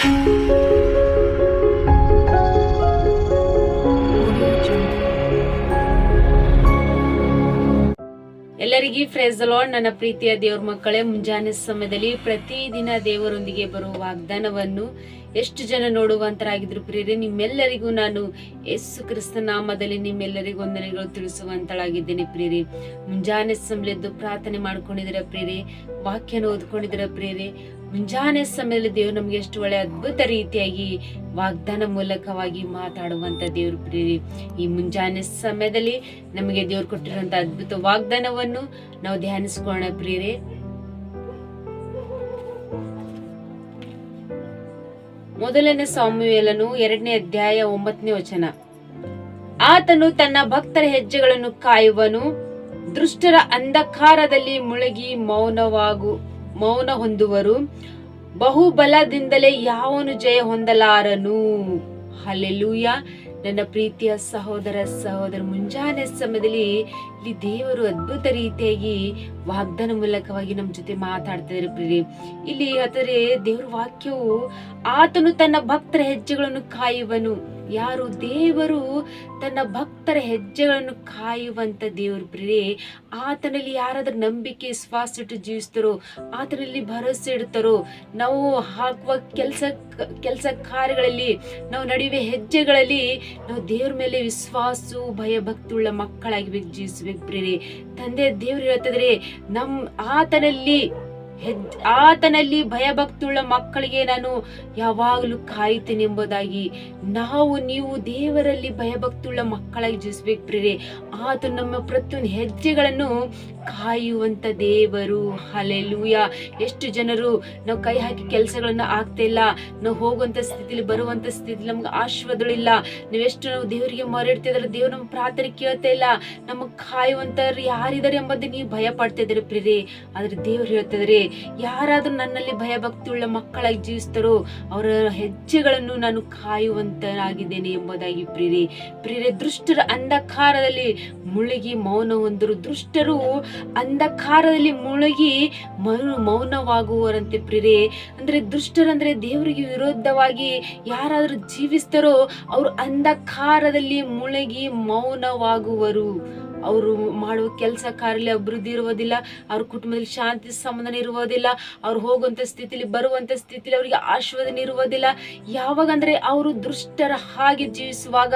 ಎಲ್ಲರಿಗೂ ಫ್ರೇಸ್ ನನ್ನ ಪ್ರೀತಿಯ ದೇವ್ರ ಮಕ್ಕಳೇ ಮುಂಜಾನೆ ಸಮಯದಲ್ಲಿ ಪ್ರತಿದಿನ ದೇವರೊಂದಿಗೆ ಬರುವ ವಾಗ್ದಾನವನ್ನು ಎಷ್ಟು ಜನ ನೋಡುವಂತರಾಗಿದ್ರು ಪ್ರಿಯರೇ, ನಿಮ್ಮೆಲ್ಲರಿಗೂ ನಾನು ಯೇಸು ಕ್ರಿಸ್ತ ನಾಮದಲ್ಲಿ ನಿಮ್ಮೆಲ್ಲರಿಗೂ ವಂದನೆಗಳು ತಿಳಿಸುವಂತಳಾಗಿದ್ದೇನೆ ಪ್ರಿಯರಿ. ಮುಂಜಾನೆ ಸಮಯದ್ದು ಪ್ರಾರ್ಥನೆ ಮಾಡ್ಕೊಂಡಿದ್ದೀರ ಪ್ರಿಯರಿ, ವಾಕ್ಯನ ಓದ್ಕೊಂಡಿದ್ದೀರ ಪ್ರಿಯರಿ. ಮುಂಜಾನೆ ಸಮಯದಲ್ಲಿ ದೇವ್ರು ನಮ್ಗೆ ಎಷ್ಟು ಒಳ್ಳೆ ಅದ್ಭುತ ರೀತಿಯಾಗಿ ವಾಗ್ದಾನ ಮೂಲಕವಾಗಿ ಮಾತಾಡುವಂತ ದೇವ್ರ ಪ್ರೇರಿ ಈ ಮುಂಜಾನೆ ಸಮಯದಲ್ಲಿ ನಮಗೆ ದೇವ್ರು ಕೊಟ್ಟಿರುವಂತ ಅದ್ಭುತ ವಾಗ್ದಾನವನ್ನು ನಾವು ಧ್ಯಾನಿಸ್ಕೊಳ್ಳೋಣ ಪ್ರಿಯರೇ. ಮೊದಲನೇ ಸಾಮುವೇಲನು ಎರಡನೇ ಅಧ್ಯಾಯ ಒಂಬತ್ತನೇ ವಚನ. ಆತನು ತನ್ನ ಭಕ್ತರ ಹೆಜ್ಜೆಗಳನ್ನು ಕಾಯುವನು, ದುಷ್ಟರ ಅಂಧಕಾರದಲ್ಲಿ ಮುಳುಗಿ ಮೌನವಾಗು, ಮೌನ ಹೊಂದುವರು. ಬಹುಬಲದಿಂದಲೇ ಯಾವನು ಜಯ ಹೊಂದಲಾರನು? ಹಲ್ಲೆಲೂಯ. ನನ್ನ ಪ್ರೀತಿಯ ಸಹೋದರ ಸಹೋದರ ಮುಂಜಾನೆ ಸಮಯದಲ್ಲಿ ಇಲ್ಲಿ ದೇವರು ಅದ್ಭುತ ರೀತಿಯಾಗಿ ವಾಗ್ದಾನ ಮೂಲಕವಾಗಿ ನಮ್ಮ ಜೊತೆ ಮಾತಾಡ್ತಿದ್ದಾರೆ ಪ್ರೀತಿ ಇಲ್ಲಿ ಆದರೆ ದೇವರ ವಾಕ್ಯವು ಆತನು ತನ್ನ ಭಕ್ತರ ಹೆಜ್ಜೆಗಳನ್ನು ಕಾಯುವನು. ಯಾರು ದೇವರು ತನ್ನ ಭಕ್ತರ ಹೆಜ್ಜೆಗಳನ್ನು ಕಾಯುವಂತ ದೇವರು ಪ್ರಿಯೇ ಆತನಲ್ಲಿ ಯಾರಾದರೂ ನಂಬಿಕೆ ಶ್ವಾಸ ಇಟ್ಟು ಜೀವಿಸ್ತಾರೋ, ಆತನಲ್ಲಿ ಭರವಸೆ ಇಡ್ತಾರೋ, ನಾವು ಹಾಕುವ ಕೆಲಸ ಕೆಲಸ ಕಾರ್ಯಗಳಲ್ಲಿ, ನಾವು ನಡೆಯುವ ಹೆಜ್ಜೆಗಳಲ್ಲಿ ನಾವು ದೇವ್ರ ಮೇಲೆ ವಿಶ್ವಾಸ, ಭಯ ಭಕ್ತಿ ಉಳ್ಳ ಮಕ್ಕಳಾಗಿ ಜೀವಿಸ್ಬೇಕು ಪ್ರಿಯೇ ತಂದೆ ದೇವ್ರು ಹೇಳ್ತಿದ್ರೆ, ನಮ್, ಆತನಲ್ಲಿ ಆತನಲ್ಲಿ ಭಯಭಕ್ತಿಯುಳ್ಳ ಮಕ್ಕಳಿಗೆ ನಾನು ಯಾವಾಗಲೂ ಕಾಯುತ್ತೇನೆ ಎಂಬುದಾಗಿ ನಾವು ನೀವು ದೇವರಲ್ಲಿ ಭಯಭಕ್ತಿಯುಳ್ಳ ಮಕ್ಕಳಾಗಿ ಜೀವಿಸ್ಬೇಕು ಪ್ರಿಯರೇ ಆತ ನಮ್ಮ ಪ್ರತಿಯೊಂದು ಹೆಜ್ಜೆಗಳನ್ನು ಕಾಯುವಂತ ದೇವರು. ಹಲೆಲೂಯ ಎಷ್ಟು ಜನರು ನಾವು ಕೈ ಹಾಕಿ ಕೆಲಸಗಳನ್ನು ಆಗ್ತಾ ಇಲ್ಲ. ನಾವು ಹೋಗುವಂತ ಸ್ಥಿತಿಲಿ, ಬರುವಂತ ಸ್ಥಿತಿ ನಮ್ಗೆ ಆಶ್ವಾದಗಳಿಲ್ಲ ನಾವೆಷ್ಟು ನಾವು ದೇವರಿಗೆ ಮೊರೆಡ್ತಿದ್ರೆ ದೇವ್ರು ನಮ್ಮ ಪ್ರಾರ್ಥನೆ ಕೇಳ್ತಾ ಇಲ್ಲ. ನಮಗೆ ಕಾಯುವಂಥವ್ರು ಯಾರಿದ್ದಾರೆ ಎಂಬುದು ನೀವು ಭಯ ಪಡ್ತಾ ಇದ್ದಾರೆ ಪ್ರೀರಿ ಆದ್ರೆ ದೇವ್ರು ಹೇಳ್ತಿದ್ರೆ ಯಾರಾದರೂ ನನ್ನಲ್ಲಿ ಭಯಭಕ್ತಿ ಉಳ್ಳ ಮಕ್ಕಳಾಗಿ ಜೀವಿಸ್ತಾರೋ ಅವರ ಹೆಜ್ಜೆಗಳನ್ನು ನಾನು ಕಾಯುವಂತನಾಗಿದ್ದೇನೆ ಎಂಬುದಾಗಿ ಪ್ರೀರಿ ಪ್ರೀರೆ ದುಷ್ಟರ ಅಂಧಕಾರದಲ್ಲಿ ಮುಳುಗಿ ಮೌನ ಹೊಂದರು ದುಷ್ಟರು ಅಂಧಕಾರದಲ್ಲಿ ಮುಳುಗಿ ಮರು ಮೌನವಾಗುವರಂತೆ ಪ್ರಿರೆ ಅಂದ್ರೆ ದುಷ್ಟರಂದ್ರೆ ದೇವರಿಗೆ ವಿರೋಧವಾಗಿ ಯಾರಾದರೂ ಜೀವಿಸ್ತಾರೋ ಅವರು ಅಂಧಕಾರದಲ್ಲಿ ಮುಳುಗಿ ಮೌನವಾಗುವರು. ಅವರು ಮಾಡುವ ಕೆಲಸ ಕಾರ್ಯ ಅಭಿವೃದ್ಧಿ ಇರುವುದಿಲ್ಲ, ಅವ್ರ ಕುಟುಂಬದಲ್ಲಿ ಶಾಂತಿ ಸಂಬಂಧನ ಇರುವುದಿಲ್ಲ, ಅವ್ರು ಹೋಗುವಂಥ ಸ್ಥಿತಿಲಿ ಬರುವಂತ ಸ್ಥಿತಿಲಿ ಅವರಿಗೆ ಆಶೀರ್ವಾದನೆ ಇರುವುದಿಲ್ಲ. ಯಾವಾಗ ಅಂದ್ರೆ ಅವರು ದುಷ್ಟರ ಹಾಗೆ ಜೀವಿಸುವಾಗ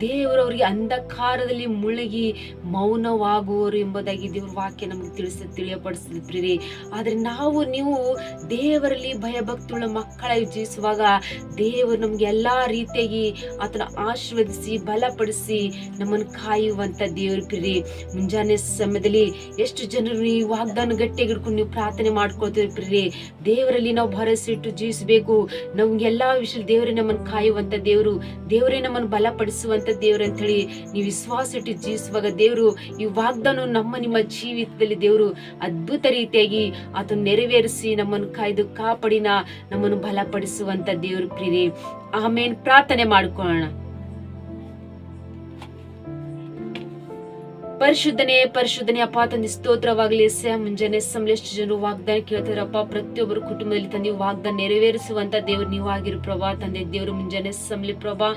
ದೇವರು ಅವರಿಗೆ ಅಂಧಕಾರದಲ್ಲಿ ಮುಳುಗಿ ಮೌನವಾಗುವರು ಎಂಬುದಾಗಿ ದೇವ್ರ ವಾಕ್ಯ ನಮಗೆ ತಿಳಿಸ ತಿಳಿಯಪಡಿಸಿದ ಪ್ರೀರಿ ಆದ್ರೆ ನಾವು, ನೀವು ದೇವರಲ್ಲಿ ಭಯಭಕ್ತಿಯುಳ್ಳ ಮಕ್ಕಳಾಗಿ ಜೀವಿಸುವಾಗ ದೇವರು ನಮ್ಗೆ ಎಲ್ಲಾ ರೀತಿಯಾಗಿ ಆತನ ಆಶೀರ್ವದಿಸಿ, ಬಲಪಡಿಸಿ ನಮ್ಮನ್ನು ಕಾಯುವಂತ ದೇವರು ಪ್ರಿರಿ ಮುಂಜಾನೆ ಸಮಯದಲ್ಲಿ ಎಷ್ಟು ಜನರು ಈ ವಾಗ್ದಾನ ಗಟ್ಟಿಯಾಗಿ ಹಿಡ್ಕೊಂಡು ನೀವು ಪ್ರಾರ್ಥನೆ ಮಾಡ್ಕೊಳ್ತೀವಿ ಪ್ರಿರಿ ದೇವರಲ್ಲಿ ನಾವು ಭರವಸೆ ಇಟ್ಟು ಜೀವಿಸಬೇಕು. ನಮ್ಗೆ ಎಲ್ಲಾ ವಿಷಯ ದೇವರೇ ನಮ್ಮನ್ನು ಕಾಯುವಂತ ದೇವರು, ದೇವರೇ ನಮ್ಮನ್ನು ಬಲಪಡಿಸುವಂತ ದೇವರು ಅಂತ ಹೇಳಿ ನೀವು ವಿಶ್ವಾಸ ಇಟ್ಟು ಜೀವಿಸುವಾಗ ದೇವರು ಈ ವಾಗ್ದಾನ ನಮ್ಮ, ನಿಮ್ಮ ಜೀವಿತದಲ್ಲಿ ದೇವರು ಅದ್ಭುತ ರೀತಿಯಾಗಿ ಅದನ್ನು ನೆರವೇರಿಸಿ ನಮ್ಮನ್ನು ಕಾಯ್ದು ಕಾಪಾಡಿನ ನಮ್ಮನ್ನು ಬಲಪಡಿಸುವಂತ ದೇವರು ಪ್ರೀತಿ ಆಮೇಲೆ ಪ್ರಾರ್ಥನೆ ಮಾಡ್ಕೊಳ್ಳೋಣ. ಪರಿಶುದ್ಧನೇ ಪರಿಶುದ್ಧನೇ, ಅಪ್ಪ ತಂದೆ, ಸ್ತೋತ್ರವಾಗಲಿ. ಸಹ ಮುಂಜಾನೆ ಸಮಯ ಎಷ್ಟು ಜನರು ವಾಗ್ದಾನ ಕೇಳ್ತಾರಪ್ಪ ಪ್ರತಿಯೊಬ್ಬರು ಕುಟುಂಬದಲ್ಲಿ ತಂದೆ ವಾಗ್ದಾನ ನೆರವೇರಿಸುವಂತ ದೇವ್ರು ನೀವು ಆಗಿರು. ಪ್ರಭಾ, ತಂದೆ, ದೇವರು ಮುಂಜಾನೆ ಸಮಲಿ. ಪ್ರಭಾ,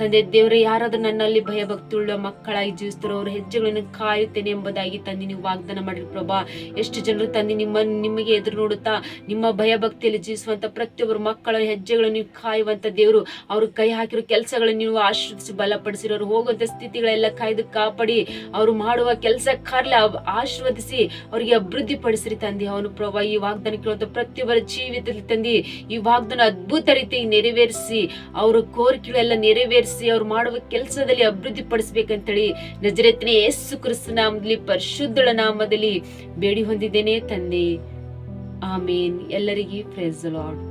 ತಂದೆ, ದೇವರ, ಯಾರಾದ್ರೂ ನನ್ನಲ್ಲಿ ಭಯ ಭಕ್ತಿಯುಳ್ಳ ಮಕ್ಕಳಾಗಿ ಜೀವಿಸ್ತಾರೋ, ಅವ್ರ ಹೆಜ್ಜೆಗಳನ್ನು ಕಾಯುತ್ತೇನೆ ಎಂಬುದಾಗಿ ತಂದೆ, ನೀವು ವಾಗ್ದಾನ ಮಾಡಿರಿ. ಪ್ರಭಾ, ಎಷ್ಟು ಜನರು ತಂದೆ ನಿಮ್ಮ ನಿಮಗೆ ಎದುರು ನೋಡುತ್ತಾ, ನಿಮ್ಮ ಭಯ ಭಕ್ತಿಯಲ್ಲಿ ಜೀವಿಸುವಂತ ಪ್ರತಿಯೊಬ್ಬರು ಮಕ್ಕಳ ಹೆಜ್ಜೆಗಳನ್ನು ನೀವು ಕಾಯುವಂತ ದೇವರು, ಅವ್ರ ಕೈ ಹಾಕಿರೋ ಕೆಲಸಗಳನ್ನು ನೀವು ಆಶ್ರಯಿಸಿ ಬಲಪಡಿಸಿರೋರು, ಹೋಗುವಂತ ಸ್ಥಿತಿಗಳೆಲ್ಲ ಕಾಯ್ದು ಕಾಪಾಡಿ, ಅವರು ಮಾಡುವ ಕೆಲಸ ಕಾರ್ಯ ಆಶೀರ್ವದಿಸಿ ಅವರಿಗೆ ಅಭಿವೃದ್ಧಿ ಪಡಿಸ್ರಿ ತಂದಿ. ಅವನು ಪ್ರಭಾ, ಈ ವಾಗ್ದಾನ ಕೇಳುವಂತ ಪ್ರತಿಯೊಬ್ಬರ ಜೀವಿತದಲ್ಲಿ ತಂದಿ, ಈ ವಾಗ್ದಾನ ಅದ್ಭುತ ರೀತಿಯಾಗಿ ನೆರವೇರಿಸಿ, ಅವರ ಕೋರಿಕೆಗಳೆಲ್ಲ ನೆರವೇರಿಸಿ, ಅವ್ರು ಮಾಡುವ ಕೆಲಸದಲ್ಲಿ ಅಭಿವೃದ್ಧಿ ಪಡಿಸ್ಬೇಕಂತೇಳಿ ನಜರೆತ್ನೇ ಯೇಸು ಕ್ರಿಸ್ತ ನಾಮದಲ್ಲಿ, ಪರಿಶುದ್ಧಳ ನಾಮದಲ್ಲಿ ಬೇಡಿ ಹೊಂದಿದ್ದೇನೆ ತಂದೆ. ಆಮೇನ್. ಎಲ್ಲರಿಗೂ ಪ್ರೇಸ್ ಲಾರ್ಡ್